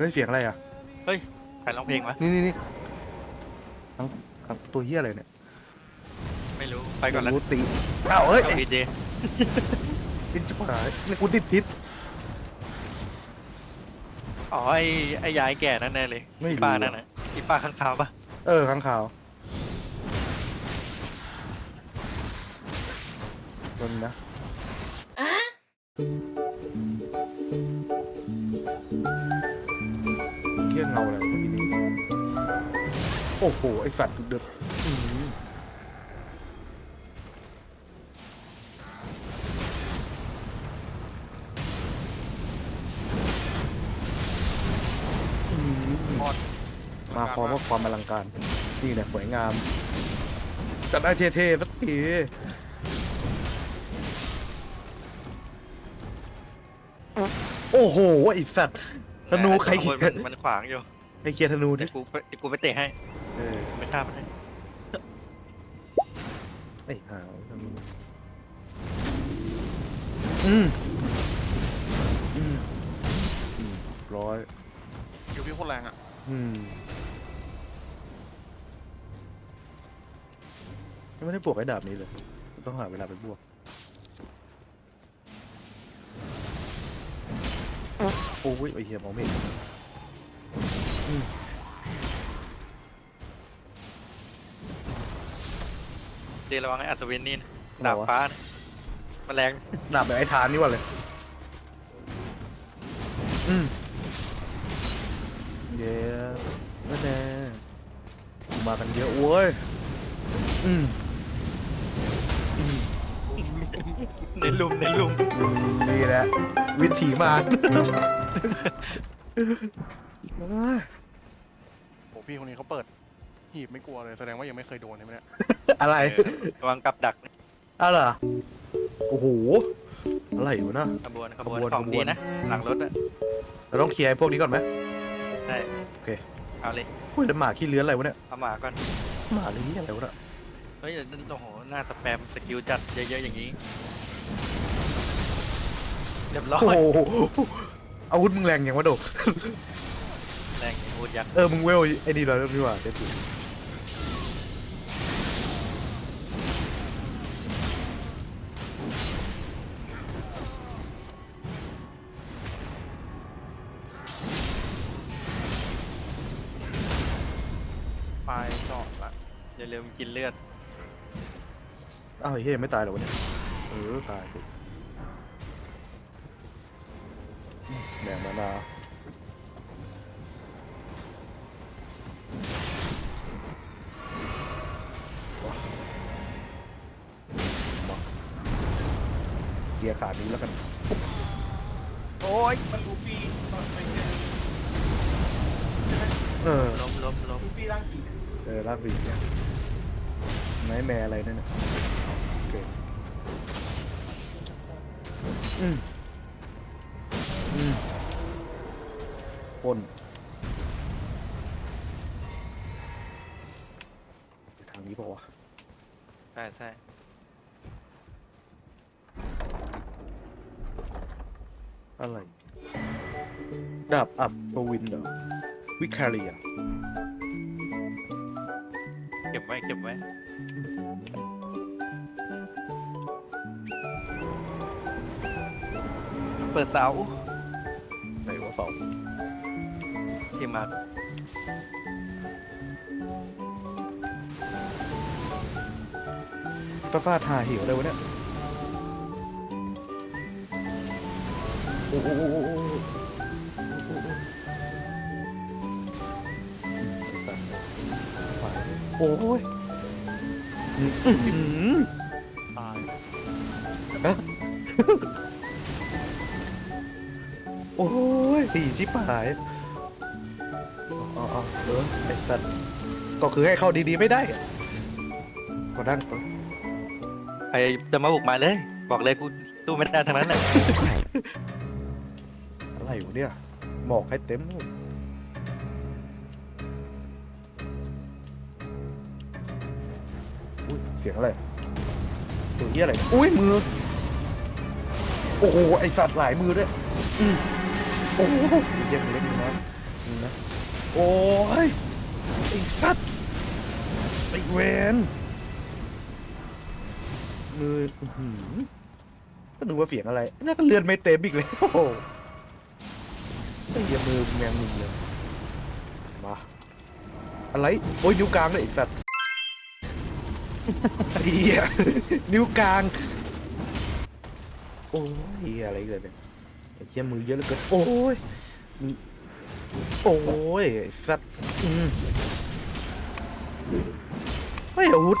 ฮ้ยเสียงอะไรอะใครร้องเพลงวะ นี่นี่นี่ทั้งทั้งตัวเฮียอะไรเนี่ยไม่รู้ ไปก่อนแล้วรู้ตีอ้าวเฮ้ยเอาพีเจพิษชิบหายนี่กูติดพิษ อ๋อไอ้ไอ้ยายแก่นั่นแน่เลยไม่รู้ อีป้านั่นน่ะอีป้าข้างคาวปะเออข้างข่าวตนนะเยงเงาอะไรทีนี้โอ้โห ไอสัตว์ดือดอื้อหืออื้อหือพอดมาพร้อมกับความอลังการ นี่แหละสวยงามจัดได้เท่ๆสักทีโอ้โหไอ้สัตว์ ธนูใครข้างบนเขีมัยนนมันขวางอยู่ไอ้เกียร์ธนูดิเดี๋ยวกูไปเดี๋ยวกูไปเตะให้เออไม่ฆ่ามันให้ไอ้ห่าวธนูอืมอืมอืมร้อยเดี๋ยวพี่โคตรแรงอะอืมยังไม่ได้บวกไอ้ดาบนี้เลย ต้องหาเวลาไปบวก โอ้ยไอ้เหี้ยมองไม่เห็นอืมเดระวังไอ้อัศวินนี่นะอะไรดาบวะฟ้านะแมลงดาบแบบไอ้ทานนี่วะเลยอืมเย้นั่นแน่มากันเยอะโว้ยอืม อืมในลุมในลุมนี่แหละวิถีมารโอ้พี่คนนี้เขาเปิด หีบไม่กลัวเลยแสดงว่ายังไม่เคยโดนใช่ไหมเนี่ยอะไรเออระวังกับดักนะอะไรอะโอ้โหอะไรอยู่นะ ขบวนขขบบววนนของขบวน ดีนะ หลังรถอะเราต้องเคลียร์ไอ้พวกนี้ก่อนไหม ใช่โอเค เอาเลยอุ้ยแล้วหมาขี้เลื้อนอะไรวะเนี่ยเอาหมาก่อนหมาหรืออะไรวะเนี่ย เฮ้ยโอ้โหหน้าสแปมสกิลจัดเยอะๆอย่างนี้ เรียบร้อยโอ้โหอาวุธมึงแรงอย่างวะโดแรงอย่างพูดยักษ์เออมึงเวลไอ้นี่เราพี่ว่าเด็ดปลายจอดละอย่าลืมกินเลือด อ้าวไอ้เฮ้ยไม่ตายเหรอวะเนี่ยเออตายสิแดงมานาว้าวมาเกียร์ขาดนี้แล้วกันโอ้ยมันลูฟี่ตอนไปเจอเออล้มล้มล้มลูฟี่ร่างกี่เออลากบีเนี่ยไนท์แมร์อะไรนั่นน่ะ โอเคอืมอืมปนทางนี้บอกว่าวะใช่ใช่อะไร ดาบอับปวินเหรอ วิคาเรีย เก็บไว้เก็บไว้ เปิดเสาไหนวะสองที่มาฟ้าฟ้าทาหิวอะไรวะเนี่ยโอ้โหโอ้โหโอ้โหโอ้โหโอ้ยตาย โอ้ยสี่ชิบหายอ๋ออเออไอ้สัตว์ก็คือให้เข้าดีๆไม่ได้อะก็นั่งก่อจะมาบุกมาเลย บอกเลยกูตู้ไม่ได้ทั้งนั้นแหละอะไรอยู่เนี่ยหมอกให้เต็มนู่นอุ้ยเสียงอะไรเสียงเหี้ยอะไร อุ้ยมือ โอ้โห ไอสัตว์หลายมือด้วย อืม เยี่ยมเล็กนะนึงนะโอ้ยไอ้สัตว์ไอ้เวนมืออื้อหือก็นึกว่าเสียงอะไรน่าก็เลือนไม่เต็มอีกเลยโอ้โหไอ้เหี้ยมือแมงมุมเลยมาอะไรโอ้ยนิ้วกลางเลยไอ้สัตว์ไอ้เหี้ยนิ้วกลางโอ้ยอะไรเลยเนี่ย เหี้ยมือเยอะเหลือเกินโอ้ยมือโอ้ยไอ้สัตว์อืมเฮ้ยอาวุธ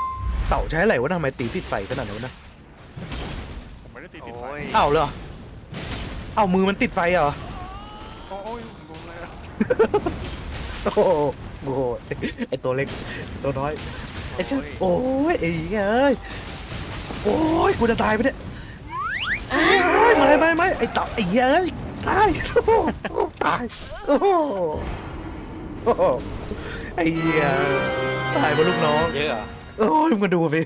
เต่าใช้อะไรวะทำไมตีติดไฟขนาดนั้นวะนะผมไม่ได้ตีติดไฟโอ้ย เอ้าเหรอเอ้ามือมันติดไฟเหรอโอ้ยงงเลยอะโอ้โหโอ้โหไอตัวเล็กตัวน้อยไอ้เจ้าโอ้ยไอ้เงี้ยเอ้ยโอ้ยกูจะตายไปเนี่ยโอ้ย ไม่ไม่ไม่ไอ้ต่อไอ้เหี้ยเอ้ยตายโอ้โหตายโอ้โหโอ้โหไอ้เหี้ยตายเพราะลูกน้อง เยอะเหรอ โอ้ยมึงมาดูไป